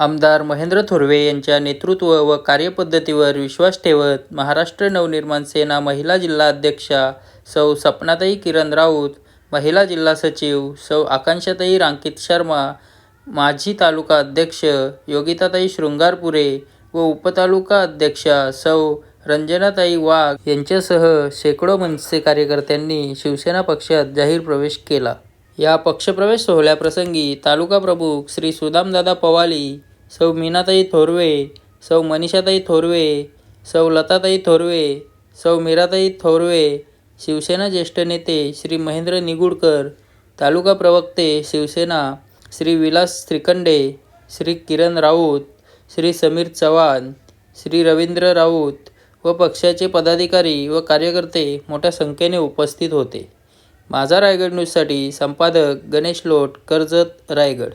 आमदार महेंद्र थोरवे यांच्या नेतृत्व व कार्यपद्धतीवर विश्वास ठेवत महाराष्ट्र नवनिर्माण सेना महिला जिल्हा अध्यक्षा सौ सपनाताई किरण राऊत महिला जिल्हा सचिव सौ आकांक्षाताई रांकित शर्मा माजी तालुका अध्यक्ष योगिताताई शृंगारपुरे व उपतालुका अध्यक्षा सौ रंजनाताई वाघ यांच्यासह शेकडो मनसे कार्यकर्त्यांनी शिवसेना पक्षात जाहीर प्रवेश केला. या पक्षप्रवेश सोहळ्याप्रसंगी तालुका प्रमुख श्री सुदामदादा पवाली सौ मीनाताई थोरवे सौ मनीषाताई थोरवे सौ लताताई थोरवे सौ मीराताई थोरवे शिवसेना ज्येष्ठ नेते श्री महेंद्र निगुडकर तालुका प्रवक्ते शिवसेना श्री विलास श्रीखंडे श्री किरण राऊत श्री समीर चव्हाण श्री रवींद्र राऊत व पक्षाचे पदाधिकारी व कार्यकर्ते मोठ्या संख्येने उपस्थित होते. माझा रायगड न्यूजसाठी संपादक गणेश लोट कर्जत रायगड.